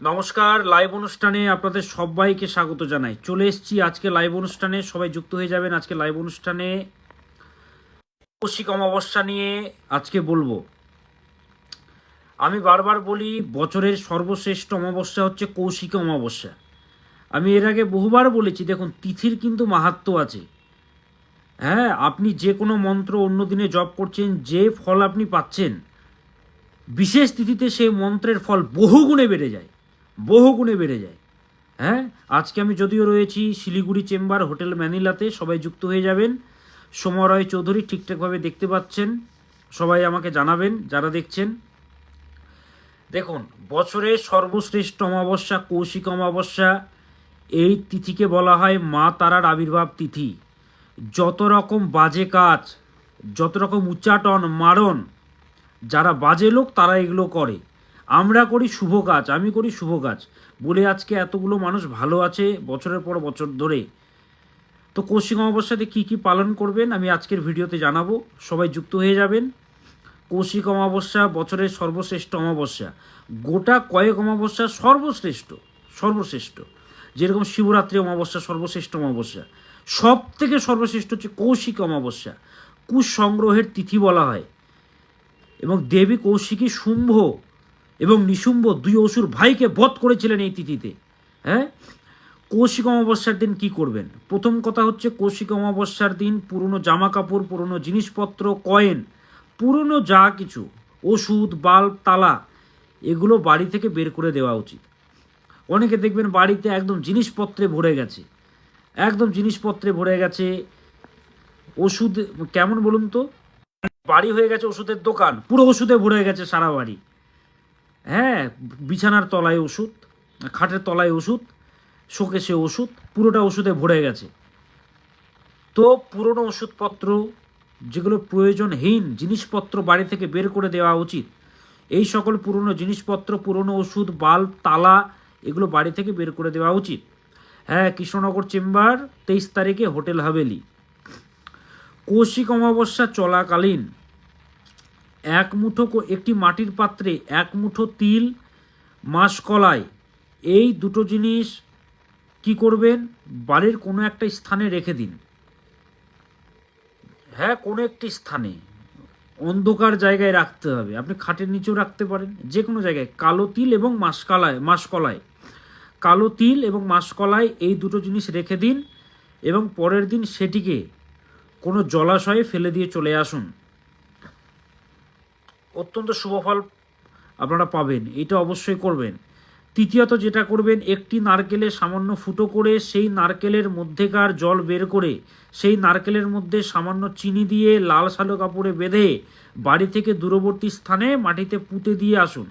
নমস্কার, লাইভ অনুষ্ঠানে আপনাদের সবাইকে স্বাগত জানাই। চলে এসেছি আজকে লাইভ অনুষ্ঠানে, সবাই যুক্ত হয়ে যাবেন আজকে লাইভ অনুষ্ঠানে। কৌশিক অমাবস্যা নিয়ে আজকে বলব। আমি বারবার বলি, বছরের সর্বশ্রেষ্ঠ অমাবস্যা হচ্ছে কৌশিক অমাবস্যা। আমি এর আগে বহুবার বলেছি, দেখুন, তিথির কিন্তু মাহাত্ম আছে। হ্যাঁ আপনি যে কোনো মন্ত্র অন্য দিনে জপ করছেন, যে ফল আপনি পাচ্ছেন, বিশেষ তিথিতে সেই মন্ত্রের ফল বহুগুণে বেড়ে যায়। বহুগুণে বেড়ে যায়। হ্যাঁ? আজকে আমি যদিও রয়েছি শিলিগুড়ি চেম্বার হোটেল ম্যানিলাতে, সবাই যুক্ত হয়ে যাবেন। সমরয় চৌধুরী ঠিকঠাকভাবে দেখতে পাচ্ছেন। সবাই আমাকে জানাবেন, যারা দেখছেন। দেখুন বছরের সর্বশ্রেষ্ঠ অমাবস্যা, কৌশিক অমাবস্যা, এই তিথিকে বলা হয় মা তারার আবির্ভাব তিথি। যত রকম বাজে কাজ, যত রকম উচ্চাটন, মারণ, যারা বাজে লোক তারা এগুলো করে। আমরা করি শুভ কাজ, আমি করি শুভ কাজ। বলে আজকে এতগুলো মানুষ ভালো আছে বছরের পর বছর ধরে। তো কৌশিক অমাবস্যাতে কী কী পালন করবেন আমি আজকের ভিডিওতে জানাব। সবাই যুক্ত হয়ে যাবেন। কৌশিক অমাবস্যা বছরের সর্বশ্রেষ্ঠ অমাবস্যা। গোটা কয়েক অমাবস্যা সর্বশ্রেষ্ঠ সর্বশ্রেষ্ঠ। যেরকম শিবরাত্রি অমাবস্যা, সর্বশ্রেষ্ঠ অমাবস্যা। সব থেকে সর্বশ্রেষ্ঠ হচ্ছে কৌশিক অমাবস্যা। কুসংগ্রহের তিথি বলা হয়। এবং দেবী কৌশিকী শুম্ভ এবং নিশুম্ব দুই অসুর ভাইকে বধ করেছিলেন এই তিথিতে। হ্যাঁ? কৌশিক অমাবস্যার দিন কি করবেন? প্রথম কথা হচ্ছে কৌশিক অমাবস্যার দিন পুরনো জামা কাপড় পুরনো জিনিসপত্র, কয়েন, পুরনো যা কিছু, ওষুধ, বাল্ব, তালা, এগুলো বাড়ি থেকে বের করে দেওয়া উচিত। অনেকে দেখবেন বাড়িতে একদম জিনিসপত্রে ভরে গেছে। একদম জিনিসপত্রে ভরে গেছে। ওষুধ, কেমন বলুন তো? বাড়ি হয়ে গেছে ওষুধের দোকান, পুরো ওষুধে ভরে গেছে সারা বাড়ি। হ্যাঁ বিছানার তলায় ওষুধ, খাটের তলায় ওষুধ শোকেশে ওষুধ, পুরোটা ওষুধে ভরে গেছে। তো পুরনো ওষুধপত্র, যেগুলো প্রয়োজনহীন, জিনিসপত্র বাড়ি থেকে বের করে দেওয়া উচিত, এই সকল পুরনো জিনিসপত্র, পুরনো ওষুধ, বাল্ব, তালা, এগুলো বাড়ি থেকে বের করে দেওয়া উচিত। হ্যাঁ কৃষ্ণনগর চেম্বার তেইশ তারিখে হোটেল হাভেলি। কৌশিক অমাবস্যা চলাকালীন এক মুঠো একটি মাটির পাত্রে এক মুঠো তিল মাসকলাই এই দুটো জিনিস কি করবেন? বাড়ির কোনো একটা স্থানে রেখে দিন। হ্যাঁ কোনো একটি স্থানে। অন্ধকার জায়গায় রাখতে হবে। আপনি খাটের নিচেও রাখতে পারেন। যে কোনো জায়গায়। কালো তিল এবং মাসকলায় মাসকলায় কালো তিল এবং মাসকলায় এই দুটো জিনিস রেখে দিন এবং পরের দিন সেটিকে কোনো জলাশয়ে ফেলে দিয়ে চলে আসুন। অত্যন্ত শুভ ফল আপনারা পাবেন, এটা অবশ্যই করবেন। তৃতীয়ত যেটা করবেন, একটি নারকেলে সামান্য ফুটো করে সেই নারকেলের মধ্যেকার জল বের করে সেই নারকেলের মধ্যে সামান্য চিনি দিয়ে লাল সালো কাপড়ে বেঁধে বাড়ি থেকে দূরবর্তী স্থানে মাটিতে পুঁতে দিয়ে আসুন।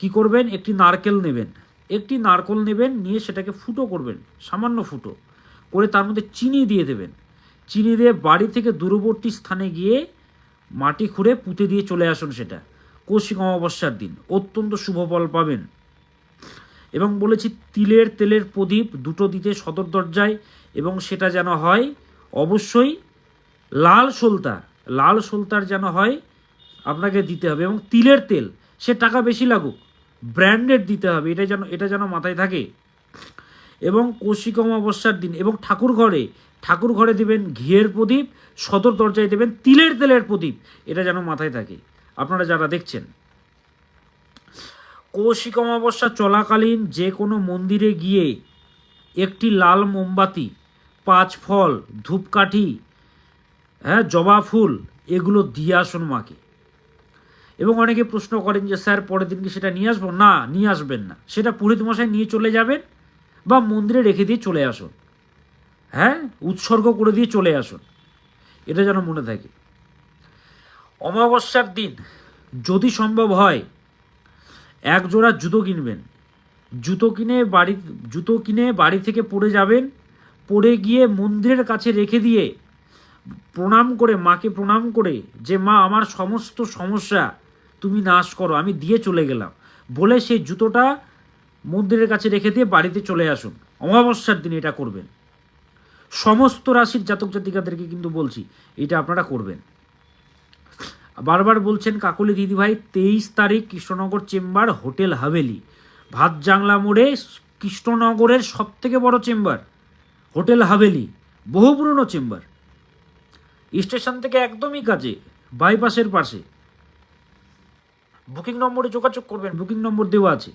কি করবেন? একটি নারকেল নেবেন। একটি নারকেল নেবেন, নিয়ে সেটাকে ফুটো করবেন, সামান্য ফুটো করে তার মধ্যে চিনি দিয়ে দেবেন। চিনি দিয়ে বাড়ি থেকে দূরবর্তী স্থানে গিয়ে মাটি খুঁড়ে পুঁতে দিয়ে চলে আসুন সেটা। কৌশিক অমাবস্যার দিন। অত্যন্ত শুভ ফল পাবেন। এবং বলেছি, তিলের তেলের প্রদীপ দুটো দিতে সদর দরজায় এবং সেটা যেন হয় অবশ্যই লাল সোলতা। লাল সোলতার যেন হয় আপনাকে দিতে হবে এবং তিলের তেল, সে টাকা বেশি লাগুক, ব্র্যান্ডেড দিতে হবে, এটা যেন এটা যেন মাথায় থাকে। এবং কৌশিক অমাবস্যার দিন এবং ঠাকুর ঘরে ঠাকুর ঘরে দেবেন ঘিয়ের প্রদীপ, সদর দরজায় দেবেন তিলের তেলের প্রদীপ, এটা যেন মাথায় থাকে। আপনারা যারা দেখছেন, কৌশিক অমাবস্যা চলাকালীন যে কোনো মন্দিরে গিয়ে একটি লাল মোমবাতি, পাঁচ ফল, ধূপকাঠি হ্যাঁ জবা ফুল, এগুলো দিয়ে আসুন মাকে। এবং অনেকে প্রশ্ন করেন যে, স্যার, পরের দিন কি সেটা নিয়ে আসব? না, নিয়ে আসবেন না। সেটা পুরোহিত মশাই নিয়ে চলে যাবেন বা মন্দিরে রেখে দিয়ে চলে আসুন। হ্যাঁ? উৎসর্গ করে দিয়ে চলে আসুন। এটা যেন মনে থাকে। অমাবস্যার দিন যদি সম্ভব হয়, এক জোড়া জুতো কিনবেন। জুতো কিনে বাড়ি, জুতো কিনে বাড়ি থেকে পড়ে যাবেন। পড়ে গিয়ে মন্দিরের কাছে রেখে দিয়ে প্রণাম করে, মাকে প্রণাম করে যে, মা, আমার সমস্ত সমস্যা তুমি নাশ করো, আমি দিয়ে চলে গেলাম। বলে সেই জুতোটা মন্দিরের কাছে রেখে দিয়ে বাড়িতে চলে আসুন। অমাবস্যার দিন এটা করবেন। সমস্ত রাশির জাতক জাতিকাদেরকে কিন্তু বলছি, এটা আপনারা করবেন। বারবার বলছেন কাকলি দিদিভাই, তেইশ তারিখ কৃষ্ণনগর চেম্বার, হোটেল হাভেলি। ভাত জাংলা মোড়ে কৃষ্ণনগরের সব থেকে বড় চেম্বার, হোটেল হাভেলি, বহু পুরনো চেম্বার। স্টেশন থেকে একদমই কাছে বাইপাসের পাশে। বুকিং নম্বরে যোগাযোগ করবেন, বুকিং নম্বর দেওয়া আছে।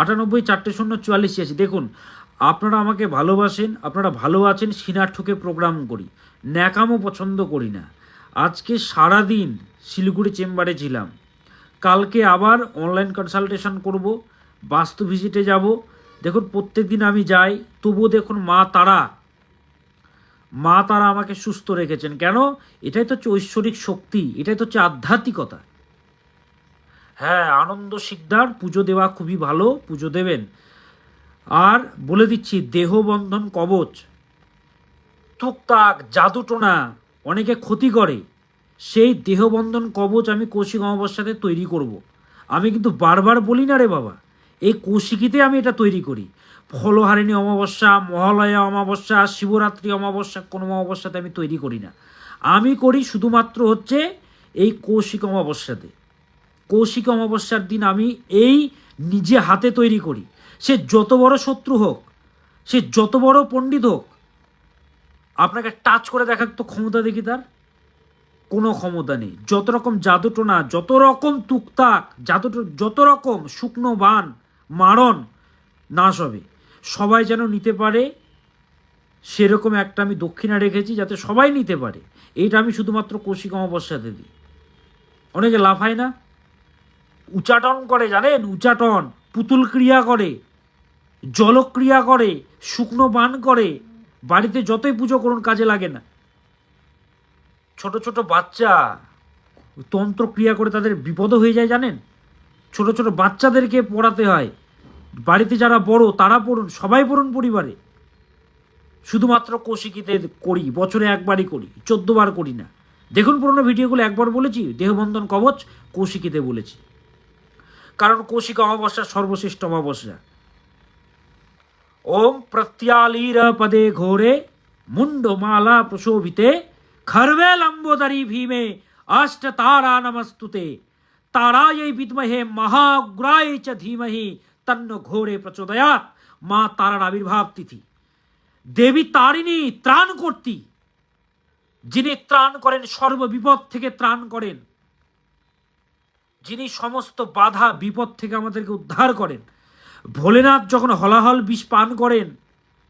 আটানব্বই, চারটে শূন্য, চুয়াল্লিশ আছে দেখুন আপনারা আমাকে ভালোবাসেন, আপনারা ভালো আছেন সিনার ঠুকে প্রোগ্রাম করি। ন্যাকামও পছন্দ করি না। আজকে সারাদিন শিলিগুড়ি চেম্বারে ছিলাম। কালকে আবার অনলাইন কনসালটেশন করব, বাস্তু ভিজিটে যাব। দেখুন প্রত্যেক দিন আমি যাই, তবুও দেখুন মা তারা। মা তারা আমাকে সুস্থ রেখেছেন। কেন? এটাই তো হচ্ছে ঐশ্বরিক শক্তি, এটাই তো হচ্ছে আধ্যাত্মিকতা। হ্যাঁ আনন্দ শিকদার, পুজো দেওয়া খুবই ভালো, পুজো দেবেন। আর বলে দিচ্ছি, দেহবন্ধন কবচ। টুকটাক জাদুটোনা অনেকে ক্ষতি করে। সেই দেহবন্ধন কবচ আমি কৌশিক অমাবস্যাতে তৈরি করব। আমি কিন্তু বারবার বলি না রে বাবা, এই কৌশিকিতে আমি এটা তৈরি করি। ফলহারিণী অমাবস্যা, মহালয়া অমাবস্যা, শিবরাত্রি অমাবস্যা, কোনো অমাবস্যাতে আমি তৈরি করি না। আমি করি শুধুমাত্র হচ্ছে এই কৌশিক অমাবস্যাতে। কৌশিক অমাবস্যার দিন আমি এই নিজে হাতে তৈরি করি। সে যত বড় শত্রু হোক, সে যত বড় পণ্ডিত হোক, আপনাকে টাচ করে দেখার তো ক্ষমতা দেখি তার? কোনো ক্ষমতা নেই। যত রকম জাদুটোনা যত রকম তুকতাক, জাদু যত রকম শুকনো বান, মারণ, নাশ হবে। সবাই যেন নিতে পারে, সেরকম একটা আমি দক্ষিণা রেখেছি যাতে সবাই নিতে পারে। এইটা আমি শুধুমাত্র কৌশিক অমাবস্যাতে দিই। অনেকে লাফায় না? উচাটন করে, জানেন? উচাটন, পুতুল ক্রিয়া করে। জলক্রিয়া করে, শুকনো বান করে, বাড়িতে যতই পুজো করুন কাজে লাগে না। ছোট ছোট বাচ্চা তন্ত্র ক্রিয়া করে তাদের বিপদ হয়ে যায়, জানেন? ছোট ছোট বাচ্চাদেরকে পড়াতে হয়। বাড়িতে যারা বড়, তারা পড়ুন, সবাই পড়ুন পরিবারে। শুধুমাত্র কৌশিকিতে করি, বছরে একবারই করি চোদ্দ বার করি না। দেখুন পুরোনো ভিডিওগুলো একবার বলেছি, দেহবন্ধন কবচ কৌশিকিতে বলেছি। কারণ কৌশিক অমাবস্যা সর্বশ্রেষ্ঠ অমাবস্যা। ওম প্রত্যালীর পদে ঘোরে মুন্ডমালা প্রশোভিতে খর্বে লম্বোদরি ভীমে অষ্ট তারা নমস্তুতে তারাयै বিদ্মহে মহাগ্রায় চ ধীমহি তন্ন ঘোরে প্রচোদয়াৎ মা তারার আবির্ভাব তিথি দেবী তারিণী ত্রাণ কর্তী যিনি ত্রাণ করেন সর্ববিপদ থেকে ত্রাণ করেন, যিনি সমস্ত বাধা বিপদ থেকে আমাদেরকে উদ্ধার করেন। ভোলেনাথ যখন হলাহল বিষ পান করেন,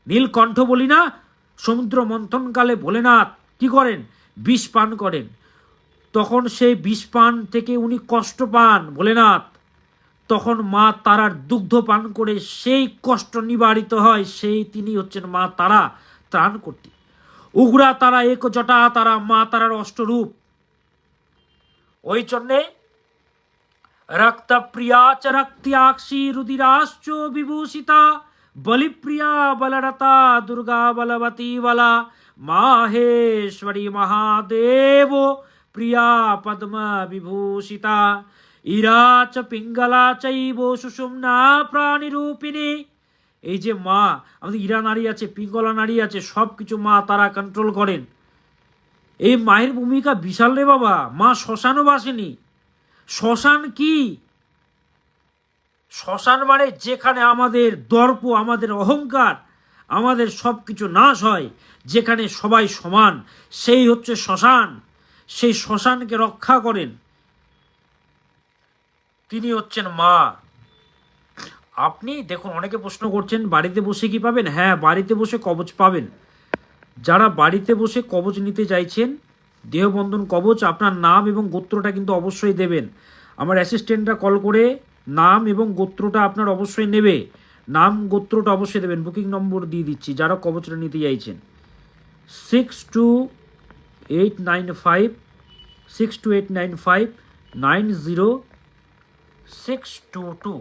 নীলকণ্ঠ বলি না, সমুদ্র মন্থনকালে ভোলেনাথ কি করেন? বিষ পান করেন। তখন সেই বিষ পান থেকে উনি কষ্ট পান ভোলেনাথ। তখন মা তারার দুগ্ধ পান করে সেই কষ্ট নিবারিত হয়, সেই তিনি হচ্ছেন মা তারা ত্রাণ করতে। উগ্রা তারা এক জটা তারা মা তারার অষ্টরূপ। ওই জন্যে রক্তপ্রিয়া চ রক্ত্যাক্ষী রুদিরাশ্চ বিভূষিতা বলিপ্রিয়া বলরতা দুর্গা বলবতী বলা মাহেশ্বরী মহাদেব প্রিয়া পদ্ম বিভূষিতা ইরা চ পিঙ্গলা চৈব সুষুম্না প্রাণীরূপিণী এই যে মা, আমাদের ইরা নারী আছে, পিঙ্গলা নারী আছে সব কিছু মা তারা কন্ট্রোল করেন। এই মায়ের ভূমিকা বিশাল রে বাবা, মা শ্মশানও বাসেনি। শ্মশান কি? শ্মশান মানে যেখানে আমাদের দর্প, আমাদের অহংকার, আমাদের সব কিছু নাশ হয়, যেখানে সবাই সমান, সেই হচ্ছে শ্মশান। সেই শ্মশানকে রক্ষা করেন। তিনি হচ্ছেন মা। আপনি দেখুন, অনেকে প্রশ্ন করছেন, বাড়িতে বসে কি পাবেন? হ্যাঁ বাড়িতে বসে কবচ পাবেন। যারা বাড়িতে বসে কবচ নিতে চাইছেন দেহবন্ধন কবচ আপনার নাম এবং গোত্রটা কিন্তু অবশ্যই দেবেন। আমার অ্যাসিস্ট্যান্টরা কল করে নাম এবং গোত্রটা আপনার অবশ্যই নেবে। নাম, গোত্রটা অবশ্যই দেবেন। বুকিং নম্বর দিয়ে দিচ্ছি, যারা কবচটা নিতে চাইছেন। Six two eight nine five six two eight nine five nine zero six two two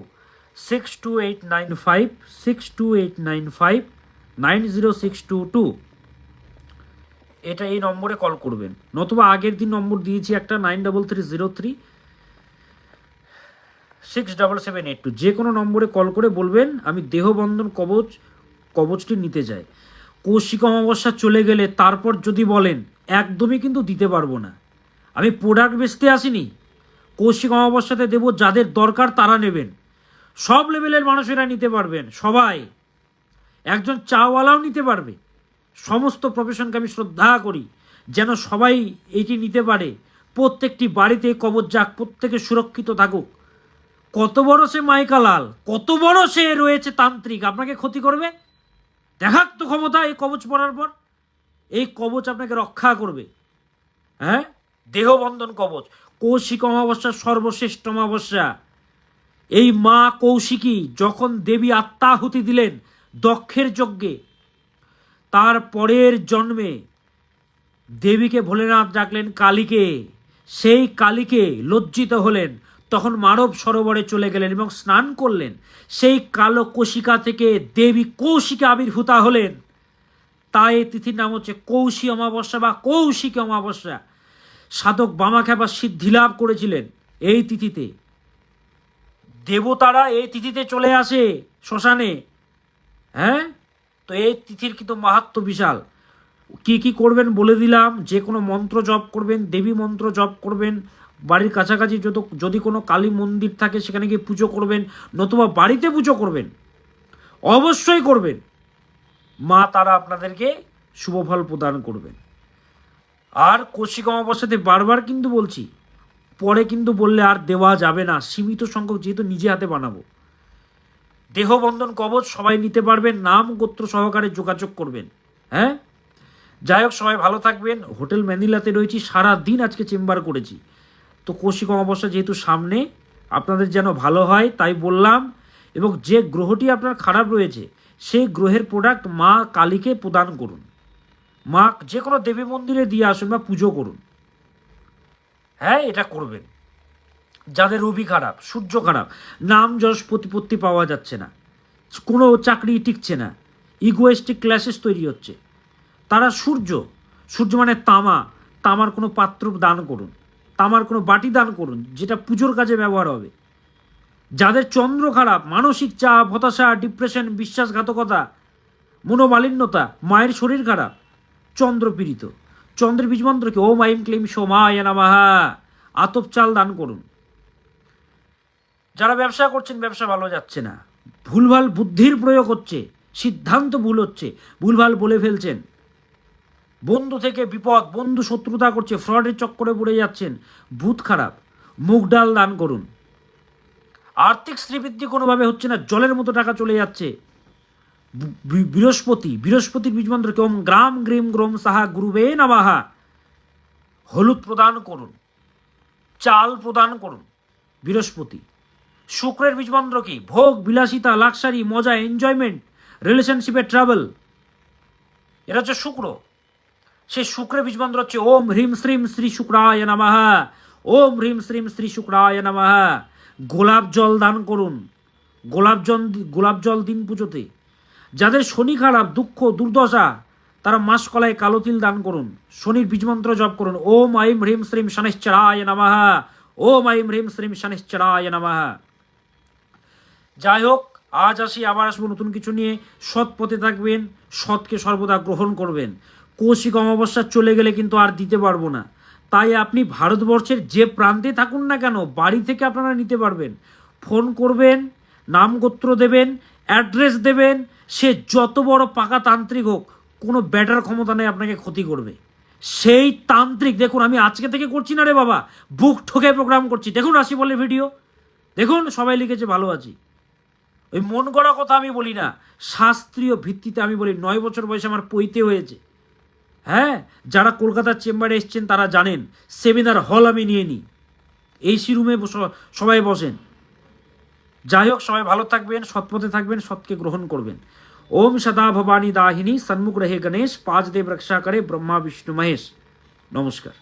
six two eight nine five six two eight nine five nine zero six two two এটা এই নম্বরে call করবেন। নতুবা আগের দিন নম্বর দিয়েছি একটা nine double three zero three six double seven eight two. যে কোনো নম্বরে কল করে বলবেন, আমি দেহবন্ধন কবচ, কবচটি নিতে চাই। কৌশিক অমাবস্যা চলে গেলে তারপর যদি বলেন, একদমই কিন্তু দিতে পারব না। আমি প্রোডাক্ট বেচতে আসিনি। কৌশিক অমাবস্যাতে দেবো, যাদের দরকার তারা নেবেন। সব লেভেলের মানুষেরা নিতে পারবেন, সবাই। একজন চাওয়ালাও নিতে পারবে। সমস্ত প্রফেশনকে আমি শ্রদ্ধা করি, যেন সবাই এটি নিতে পারে। প্রত্যেকটি বাড়িতে কবচ যাক, প্রত্যেকে সুরক্ষিত থাকুক। কত বড় সে মাইকালাল, কত বড় সে রয়েছে তান্ত্রিক, আপনাকে ক্ষতি করবে? দেখাক তো ক্ষমতা এই কবচ পরার পর। এই কবচ আপনাকে রক্ষা করবে। হ্যাঁ? দেহবন্ধন কবচ, কৌশিক অমাবস্যা, সর্বশ্রেষ্ঠ অমাবস্যা। এই মা কৌশিকী যখন দেবী আত্মাহুতি দিলেন, দক্ষের যজ্ঞে তার পরের জন্মে দেবীকে ভোলেনাথ ডাকলেন কালীকে। সেই কালীকে লজ্জিত হলেন, তখন মানব সরোবরে চলে গেলেন এবং স্নান করলেন। সেই কালো কোশিকা থেকে দেবী কৌশিকা আবির্ভূতা হলেন। তাই এই তিথির নাম হচ্ছে কৌশী অমাবস্যা বা কৌশিক অমাবস্যা। সাধক বামাখ্যাপা সিদ্ধিলাভ করেছিলেন এই তিথিতে। দেবতারা এই তিথিতে চলে আসে শ্মশানে। হ্যাঁ? তো এই তিথির কিন্তু মাহাত্ম বিশাল। কি কি করবেন বলে দিলাম, যে কোনো মন্ত্র জপ করবেন, দেবী মন্ত্র জপ করবেন, বাড়ির কাছাকাছি যত, যদি কোনো কালী মন্দির থাকে সেখানে গিয়ে পুজো করবেন, নতুবা বাড়িতে পুজো করবেন, অবশ্যই করবেন। মা তারা আপনাদেরকে শুভ ফল প্রদান করবেন। আর কৌশিক অমাবস্যাতে বারবার কিন্তু বলছি, পরে কিন্তু বললে আর দেওয়া যাবে না, সীমিত সংখ্যক যেহেতু নিজে হাতে বানাবো। দেহবন্ধন কবচ সবাই নিতে পারবেন, নাম গোত্র সহকারে যোগাযোগ করবেন হ্যাঁ? যাই হোক, সবাই ভালো থাকবেন। হোটেল ম্যানিলাতে রয়েছি সারা দিন আজকে চেম্বার করেছি। তো কৌশিক অমাবস্যা যেহেতু সামনে, আপনাদের যেন ভালো হয়, তাই বললাম। এবং যে গ্রহটি আপনার খারাপ রয়েছে, সেই গ্রহের প্রোডাক্ট মা কালীকে প্রদান করুন। মা যে কোনো দেবী মন্দিরে দিয়ে আসুন বা পুজো করুন। হ্যাঁ এটা করবেন। যাদের রবি খারাপ, সূর্য খারাপ, নাম যশ প্রতিপত্তি পাওয়া যাচ্ছে না, কোনো চাকরি টিকছে না ইগোয়েস্টিক ক্লাসেস তৈরি হচ্ছে। তারা সূর্য সূর্য মানে তামা, তামার কোনো পাত্র দান করুন, তামার কোনো বাটি দান করুন, যেটা পুজোর কাজে ব্যবহার হবে। যাদের চন্দ্র খারাপ, মানসিক চাপ, হতাশা ডিপ্রেশন বিশ্বাসঘাতকতা, মনোমালিন্যতা, মায়ের শরীর খারাপ, চন্দ্র পীড়িত। চন্দ্রের বীজমন্ত্রকে ওম আইম ক্লিম সোমায় নামাহা আতপ চাল দান করুন। যারা ব্যবসা করছেন, ব্যবসা ভালো যাচ্ছে না। ভুলভাল বুদ্ধির প্রয়োগ হচ্ছে, সিদ্ধান্ত ভুল হচ্ছে, ভুলভাল বলে ফেলছেন। বন্ধু থেকে বিপদ, বন্ধু শত্রুতা করছে, ফ্রডের চক্করে পড়ে যাচ্ছেন বুধ খারাপ। মুগ ডাল দান করুন। আর্থিক শ্রীবৃদ্ধি কোনোভাবে হচ্ছে না, জলের মতো টাকা চলে যাচ্ছে। বৃহস্পতি, বৃহস্পতির বীজমন্ত্রকে ওম গ্রাম গ্রিম গ্রোম সাহা গুরুবে নামাহা হলুদ প্রদান করুন। চাল প্রদান করুন। বৃহস্পতি। শুক্রের বীজমন্ত্র কি ভোগ, বিলাসিতা, লাক্সারি, মজা এনজয়মেন্ট রিলেশনশিপে ট্রাভেল এটা হচ্ছে শুক্র। সেই শুক্রের বীজমন্ত্র হচ্ছে ওম হ্রিম শ্রীম শ্রী শুক্রায় নমঃ। ওম হ্রিম শ্রীম শ্রী শুক্রায় নমঃ। গোলাপ জল দান করুন। গোলাপ জল গোলাপ জল দিন পুজোতে। যাদের শনি খারাপ, দুঃখ, দুর্দশা, তারা মাস কলায় কালো তিল দান করুন। শনির বীজমন্ত্র জপ করুন। ওম আইম হ্রিম শ্রীম শনিশ্চরায় নমঃ। ওম আইম হ্রিম শ্রীম শনিশ্চরায় নমঃ। যাই হোক, আজ আসি, আবার আসব নতুন কিছু নিয়ে। সৎ পথে থাকবেন, সৎকে সর্বদা গ্রহণ করবেন। কৌশিক অমাবস্যা চলে গেলে কিন্তু আর দিতে পারব না। তাই আপনি ভারতবর্ষের যে প্রান্তে থাকুন না কেন, বাড়ি থেকে আপনারা নিতে পারবেন। ফোন করবেন, নাম গোত্র দেবেন, অ্যাড্রেস দেবেন, সে যত বড় পাকা তান্ত্রিক হোক, কোনো ব্যাটার ক্ষমতা নেই আপনাকে ক্ষতি করবে। সেই তান্ত্রিক, দেখুন, আমি আজকে থেকে করছি না রে বাবা, বুক ঠকে প্রোগ্রাম করছি। দেখুন রাশি বলে ভিডিও দেখুন, সবাই লিখেছে, ভালো আছি। ওই মন গড়া কথা আমি বলি না, শাস্ত্রীয় ভিত্তিতে আমি বলি, নয় বছর বয়সে আমার পৈতে হয়েছে। হ্যাঁ যারা কলকাতার চেম্বারে এসছেন তারা জানেন, সেমিনার হল আমি নিয়ে নিই। এসি রুমে সবাই বসেন। যাই হোক, সবাই ভালো থাকবেন সৎপথে থাকবেন, সৎকে গ্রহণ করবেন। ওম সদা ভবানী দাহিনী, সন্মুখ রহে গণেশ, পাঁচ দেব রক্ষা করে ব্রহ্মা, বিষ্ণু, মহেশ। নমস্কার।